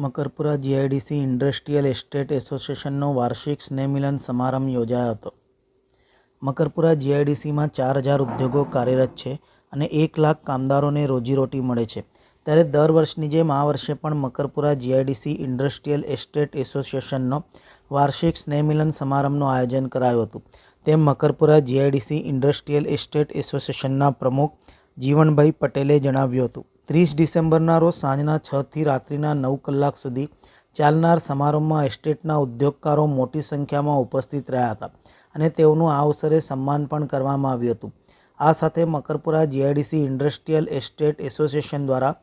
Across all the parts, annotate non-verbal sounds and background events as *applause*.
Makarpura GIDC industrial estate એસોસિએશનનો વાર્ષિક સ્નેહમિલન સમારંભ યોજાયો હતો. મકરપુરા જીઆઈડીસીમાં ચાર હજાર ઉદ્યોગો કાર્યરત છે અને એક લાખ કામદારોને રોજીરોટી મળે છે. ત્યારે દર વર્ષની જેમ આ વર્ષે પણ મકરપુરા જીઆઈડીસી ઇન્ડસ્ટ્રીયલ એસ્ટેટ એસોસિએશનનો વાર્ષિક સ્નેહમિલન સમારંભનું આયોજન કરાયું હતું. તેમ મકરપુરા જીઆઈડીસી ઇન્ડસ્ટ્રીયલ એસ્ટેટ એસોસિએશનના પ્રમુખ જીવનભાઈ પટેલે જણાવ્યું હતું. ત્રીસ ડિસેમ્બરના રોજ સાંજના છથી રાત્રિના નવ કલાક સુધી ચાલનાર સમારંભમાં એસ્ટેટના ઉદ્યોગકારો મોટી સંખ્યામાં ઉપસ્થિત રહ્યા હતા અને તેઓનું આ અવસરે સન્માન પણ કરવામાં આવ્યું હતું. આ સાથે Makarpura GIDC industrial estate association દ્વારા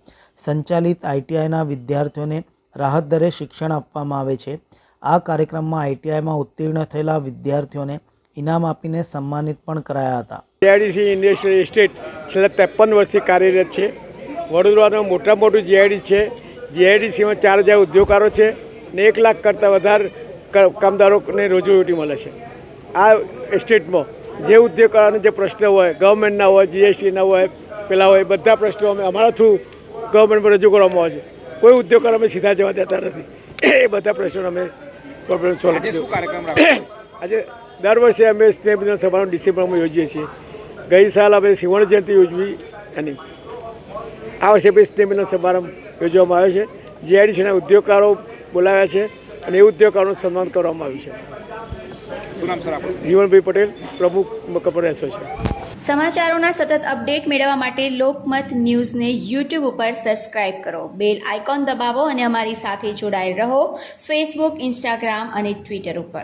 સંચાલિત આઈટીઆઈના વિદ્યાર્થીઓને રાહત દરે શિક્ષણ આપવામાં આવે છે. આ કાર્યક્રમમાં આઈટીઆઈમાં ઉત્તીર્ણ થયેલા વિદ્યાર્થીઓને ઇનામ આપીને સન્માનિત પણ કરાયા હતા. જીઆઈડીસી ઇન્ડસ્ટ્રીયલ એસ્ટેટ છેલ્લા ત્રેપન વર્ષથી કાર્યરત છે. વડોદરાનું મોટા મોટું જીઆઈડી છે. જીઆઈડીસીમાં ચાર હજાર ઉદ્યોગકારો છે ને એક લાખ કરતાં વધારે કામદારોને રોજીરોટી મળે છે. આ એસ્ટેટમાં જે ઉદ્યોગકારોને જે પ્રશ્ન હોય ગવર્મેન્ટના હોય જીએસટીના હોય પેલા હોય બધા પ્રશ્નો અમે અમારા થ્રુ ગવર્મેન્ટમાં રજૂ કરવામાં આવે છે. કોઈ ઉદ્યોગકારો અમે સીધા જવા દેતા નથી. એ બધા પ્રશ્નો અમે પ્રોબ્લેમ સોલ્વ *coughs* આજે દર વર્ષે અમે સ્નેહમિલન સભાનું ડિસેમ્બરમાં યોજીએ છીએ. ગઈ સાલ અમે સિંહણ જયંતિ યોજવી એની. આ વર્ષે બી સ્નેહમિલન સમારંભ યોજવામાં આવ્યો છે. જીઆઈડીસીના ઉદ્યોગકારો બોલાવ્યા છે અને એ ઉદ્યોગકારોનું સન્માન કરવામાં આવ્યું છે. જીવનભાઈ પટેલ પ્રમુખ મકબર એસોસિએશન સમાચારોના સતત અપડેટ મેળવવા માટે લોકમત ન્યૂઝને યુટ્યુબ ઉપર સબસ્ક્રાઇબ કરો. બેલ આઇકોન દબાવો અને અમારી સાથે જોડાયેલ રહો. ફેસબુક ઇન્સ્ટાગ્રામ અને ટ્વિટર ઉપર.